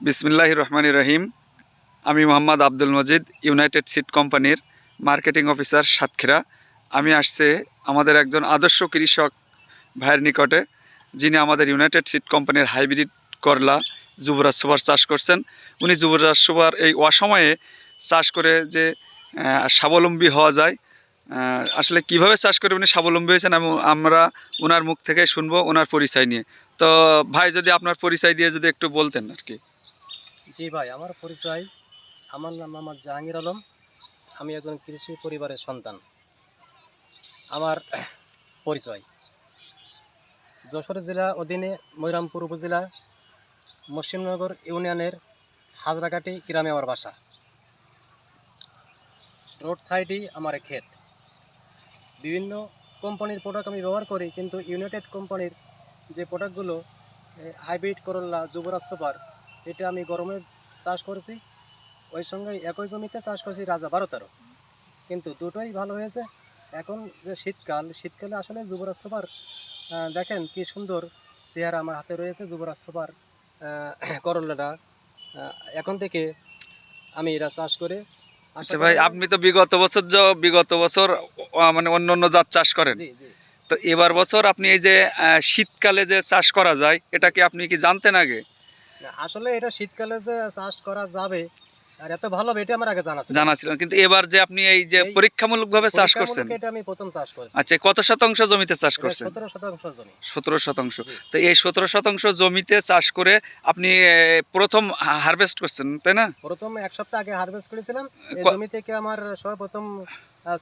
বিসমিল্লাহ রহমান রহিম। আমি মোহাম্মদ আব্দুল মজিদ ইউনাইটেড সিড কোম্পানির মার্কেটিং অফিসার সাতক্ষীরা। আমি আসছে আমাদের একজন আদর্শ কৃষক ভাইয়ের নিকটে, যিনি আমাদের ইউনাইটেড সিড কোম্পানির হাইব্রিড করলা যুবরাজ সুপার চাষ করছেন। উনি যুবরাজ সুপার এই অসময়ে চাষ করে যে স্বাবলম্বী হওয়া যায় আসলে কীভাবে চাষ করে উনি স্বাবলম্বী হয়েছেন এবং আমরা ওনার মুখ থেকে শুনব ওনার পরিচয় নিয়ে। তো ভাই, যদি আপনার পরিচয় দিয়ে যদি একটু বলতেন আর কি। জি ভাই, আমার পরিচয় আমার নাম মোহাম্মদ জাহাঙ্গীর আলম। আমি একজন কৃষি পরিবারের সন্তান। আমার পরিচয়। যশোর জেলা অধীনে ময়রামপুর উপজেলা মুসলিমনগর ইউনিয়নের হাজরাকাটি গ্রামে আমার বাসা। রোড সাইডেই আমার ক্ষেত। বিভিন্ন কোম্পানির প্রোডাক্ট আমি ব্যবহার করি, কিন্তু ইউনাইটেড কোম্পানির যে প্রোডাক্টগুলো হাইব্রিড করল্লা যুবরাজ সুপার এটা আমি গরমে চাষ করেছি। ওই সঙ্গে একই জমিতে চাষ করেছি রাজা বারো তেরো কিন্তু দুটোই ভালো হয়েছে। এখন যে শীতকাল শীতকালে আসলে যুবরাজ সুপার দেখেন কি সুন্দর চেহারা আমার হাতে রয়েছে যুবরাজ সুপার আহ, করলাটা এখন থেকে আমি এরা চাষ করে আচ্ছা ভাই আপনি তো বিগত বছর য- বিগত বছর মানে অন্য অন্য জাত চাষ করেন। তো এবার বছর আপনি এই যে শীতকালে যে চাষ করা যায় এটা কি আপনি কি জানতেন আগে? আসলে এটা শীতকালে যে চাষ করা যাবে আর এত ভালো হবে এটা আমার আগে জানা ছিল। জানা ছিল কিন্তু এবার যে আপনি এই যে এই পরীক্ষামূলকভাবে চাষ করছেন। এটা আমি প্রথম চাষ করেছি। আচ্ছা কত শতাংশ জমিতে চাষ করছেন? সতেরো শতাংশ জমি। সতেরো শতাংশ। তো এই সতেরো শতাংশ জমিতে চাষ করে আপনি প্রথম হারভেস্ট করছেন তাই না? প্রথম এক সপ্তাহ আগে হারভেস্ট করেছিলাম। এই জমি থেকে আমার সর্বপ্রথম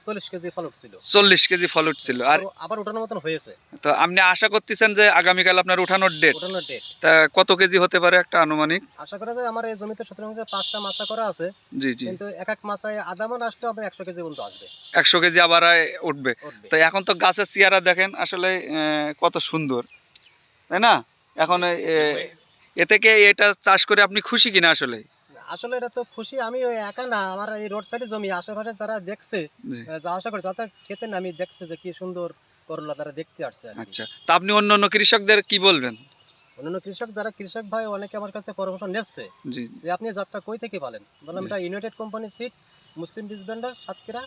চল্লিশ কেজি ফল উঠছিল। চল্লিশ কেজি ফল উঠছিল। আর আবার উঠানোর মতন হয়েছে। তো আপনি আশা করতেছেন যে আগামীকাল আপনার উঠানোর ডেট উঠানোর ডেট তা কত কেজি হতে পারে একটা আনুমানিক? আশা করা যায় আমার এই জমিতে সতেরো অংশে পাঁচটা মাছা করা আছে। জি জি। কিন্তু এক এক মাছায় আধা মন আসলে আবার একশো কেজি পর্যন্ত আসবে। একশো কেজি আবার উঠবে। তো এখন তো গাছের চেয়ারা দেখেন আসলে কত সুন্দর। তাই না? এখন এ থেকে এটা চাষ করে আপনি খুশি কিনা আসলে? আসলে এটা তো খুশি। আমি ওই একা না আমার এই রোড সাইডে জমি আশেপাশে যারা দেখছে যা আশা করে যাতে খেতে না আমি দেখছে যে কি সুন্দর করলা তারা দেখতে আসছে আচ্ছা তা আপনি অন্য অন্য কৃষকদের কি বলবেন? অন্যান্য কৃষক যারা কৃষক ভাই অনেকে আমার কাছে পরামর্শ নিচ্ছে যে আপনি যাত্রা কই থেকে পালেন? বললাম এটা ইউনাইটেড কোম্পানি সিট মুসলিম ডিসবেন্ডার সাতক্ষীরা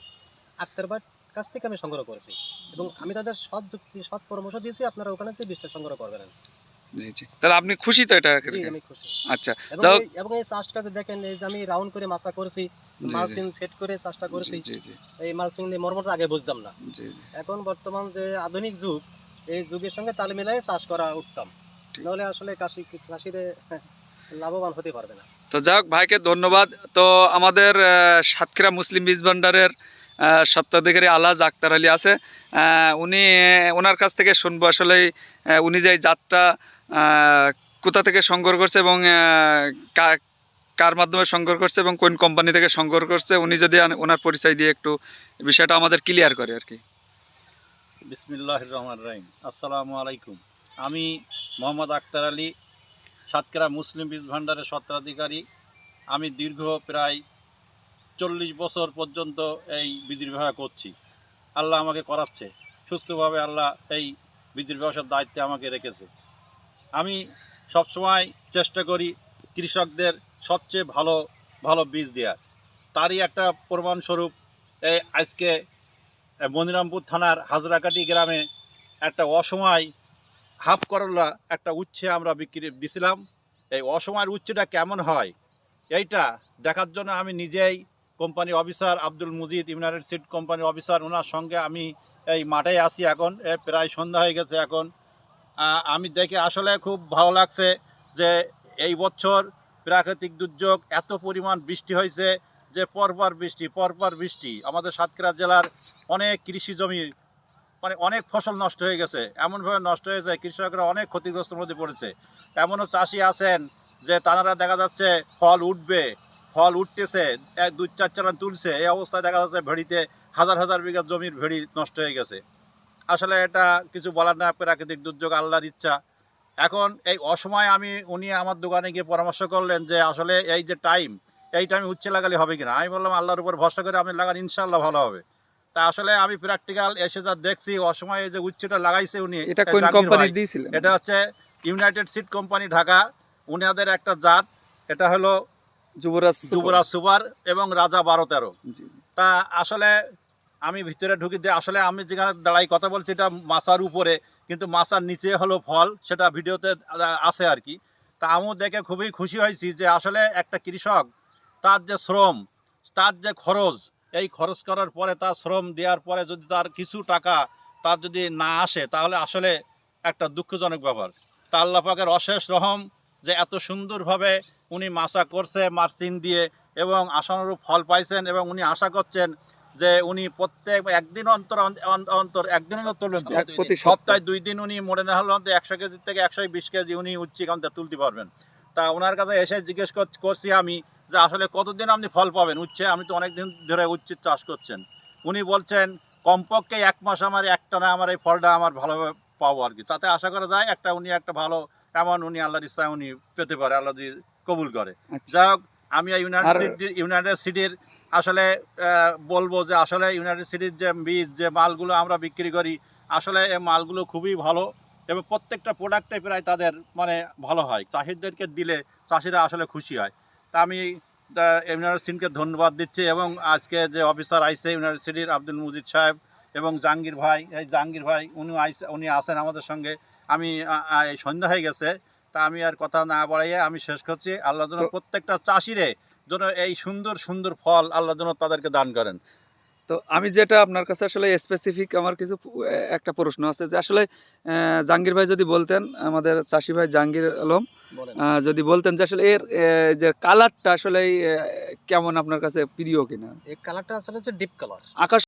আক্তারবাদ কাছ থেকে আমি সংগ্রহ করেছি। এবং আমি তাদের সৎ যুক্তি সৎ পরামর্শ দিয়েছি আপনারা ওখানে থেকে বীজটা সংগ্রহ করবেন। জি জি। তাহলে আপনি খুশি তো এটা আমি খুশি। আচ্ছা এবং এই- এবং এই চাষটা যে দেখেন এই যে আমি রাউন্ড করে মাছা করেছি জি, সেট করে চাষটা করেছি এই নিয়ে মর্মটা আগে বুঝতাম না। এখন বর্তমান যে আধুনিক যুগ এই যুগের সঙ্গে তাল মিলাই চাষ করা উত্তম। নাহলে আসলে কাশি চাষিরে লাভবান হতে পারবে না। তো যাক ভাইকে ধন্যবাদ। তো আমাদের সাতক্ষীরা মুসলিম বীজ ভান্ডারের আহ, আলাজ আক্তার আলী আছে। উনি ওনার কাছ থেকে শুনব আসলে উনি যে আহ, কোথা থেকে সংগ্রহ করছে এবং কার মাধ্যমে সংগ্রহ করছে এবং কোন কোম্পানি থেকে সংগ্রহ করছে, উনি যদি ওনার পরিচয় দিয়ে একটু বিষয়টা আমাদের ক্লিয়ার করে আর কি। বিসমিল্লাহ রহমান রাহিম। আসসালামু আলাইকুম। আমি মোহাম্মদ আক্তার আলী, সাতক্ষীরা মুসলিম বীজ ভাণ্ডারের স্বত্বাধিকারী। আমি দীর্ঘ প্রায় চল্লিশ বছর পর্যন্ত এই বীজের ব্যবসা করছি। আল্লাহ আমাকে করাচ্ছে। সুস্থভাবে আল্লাহ এই বীজের ব্যবসার দায়িত্বে আমাকে রেখেছে। আমি সবসময় চেষ্টা করি কৃষকদের সবচেয়ে ভালো ভালো বীজ দেওয়ার। তারই একটা প্রমাণস্বরূপ এই আজকে মনিরামপুর থানার হাজরাকাটি গ্রামে একটা অসময় হাফ করলা একটা উচ্ছে আমরা বিক্রি দিছিলাম। এই অসময়ের উচ্ছেটা কেমন হয় এইটা দেখার জন্য আমি নিজেই company officer Abdul Mujid United seed company officer ওনার সঙ্গে আমি এই মাঠে আসি এখন। প্রায় সন্ধ্যা হয়ে গেছে এখন। আমি দেখে আসলে খুব ভালো লাগছে যে এই বছর প্রাকৃতিক দুর্যোগ এত পরিমাণ বৃষ্টি হয়েছে যে পরপর বৃষ্টি পরপর বৃষ্টি। আমাদের সাতক্ষীরা জেলার অনেক কৃষি জমি মানে অনেক ফসল নষ্ট হয়ে গেছে। এমনভাবে নষ্ট হয়েছে কৃষকরা অনেক ক্ষতিগ্রস্তের মধ্যে পড়েছে। এমনও চাষি আছেন যে তারা দেখা যাচ্ছে ফল উঠবে, ফল উঠতেছে, এক, দুই, চার চালান তুলছে। এই অবস্থায় দেখা যাচ্ছে ভেড়িতে হাজার হাজার বিঘা জমির ভেড়ি নষ্ট হয়ে গেছে। আসলে এটা কিছু বলার না প্রাকৃতিক দুর্যোগ আল্লাহর ইচ্ছা। এখন এই অসময়ে আমি উনি আমার দোকানে গিয়ে পরামর্শ করলেন যে আসলে এই যে টাইম এই টাইমে উচ্ছে লাগালে হবে কিনা? আমি বললাম আল্লাহর উপর ভরসা করে আমি লাগান ইনশাল্লাহ ভালো হবে। তা আসলে আমি প্র্যাকটিক্যাল এসে যা দেখছি অসময়ে যে উচ্চটা লাগাইছে উনি এটা কোন কোম্পানি দিয়েছিলেন? এটা হচ্ছে ইউনাইটেড সিড কোম্পানি ঢাকা। উনাদের একটা জাত এটা হলো যুবরাজ যুবরাজ সুপার এবং রাজা বারো তেরো। তা আসলে আমি ভিতরে ঢুকি দিয়ে আসলে আমি যেখানে দাঁড়াই কথা বলছি, এটা মাসার উপরে, কিন্তু মাসার নিচে হলো ফল, সেটা ভিডিওতে আছে আর কি। তা আমিও দেখে খুবই খুশি হয়েছি যে আসলে একটা কৃষক, তার যে শ্রম, তার যে খরচ, এই খরচ করার পরে তার শ্রম দেওয়ার পরে যদি তার কিছু টাকা তার যদি না আসে, তাহলে আসলে একটা দুঃখজনক ব্যাপার। তা আল্লাহ পাকের অশেষ রহম যে এত সুন্দরভাবে উনি মাসা করছে মার্সিন দিয়ে এবং আশানুরূপ ফল পাইছেন এবং উনি আশা করছেন যে উনি প্রত্যেক একদিন অন্তর অন্তর একদিন প্রতি সপ্তাহে। দুই দিন উনি মনে না হলে অন্তত একশো কেজি থেকে একশো বিশ কেজি উনি উচ্চ কান্তে তুলতে পারবেন। তা ওনার কাছে এসে জিজ্ঞেস করছি আমি যে আসলে কতদিন আপনি ফল পাবেন? উচ্ছে আমি তো অনেক দিন ধরে উচ্ছের চাষ করছেন। উনি বলছেন কমপক্ষে এক মাস আমার একটা না আমার এই ফলটা আমার ভালোভাবে পাবো আর কি। তাতে আশা করা যায় একটা উনি একটা ভালো এমন উনি আল্লাহর ইচ্ছায় উনি পেতে পারে আল্লাহ কবুল করে। আচ্ছা। যাই হোক আমি ইউনাইটেড সিটির আসলে বলব যে আসলে ইউনাইটেড সিটির যে বীজ যে মালগুলো আমরা বিক্রি করি আসলে এই মালগুলো খুবই ভালো এবং প্রত্যেকটা প্রোডাক্টে প্রায় তাদের মানে ভালো হয়। চাষিদেরকে দিলে চাষিরা আসলে খুশি হয়। তা আমি ইউনাইটেড সিনকে ধন্যবাদ দিচ্ছি এবং আজকে যে অফিসার আইসে ইউনাইটেড সিটির আব্দুল মুজিদ সাহেব এবং জাহাঙ্গীর ভাই এই জাহাঙ্গীর ভাই উনি আইসে উনি আসেন আমাদের সঙ্গে। আমি সন্ধ্যা হয়ে গেছে। তা আমি আর কথা না বাড়াইয়ে আমি শেষ করছি। আল্লাহ প্রত্যেকটা চাষিরে যেন এই সুন্দর সুন্দর ফল আল্লাহ যেন তাদেরকে দান করেন। তো আমি যেটা আপনার কাছে আসলে স্পেসিফিক আমার কিছু একটা প্রশ্ন আছে যে আসলে জাহাঙ্গীর ভাই যদি বলতেন আমাদের চাষি ভাই জাহাঙ্গীর আলম আহ, যদি বলতেন যে আসলে এর যে কালারটা আসলে কেমন আপনার কাছে প্রিয় কিনা? এই কালারটা আসলে হচ্ছে ডিপ কালার আকাশ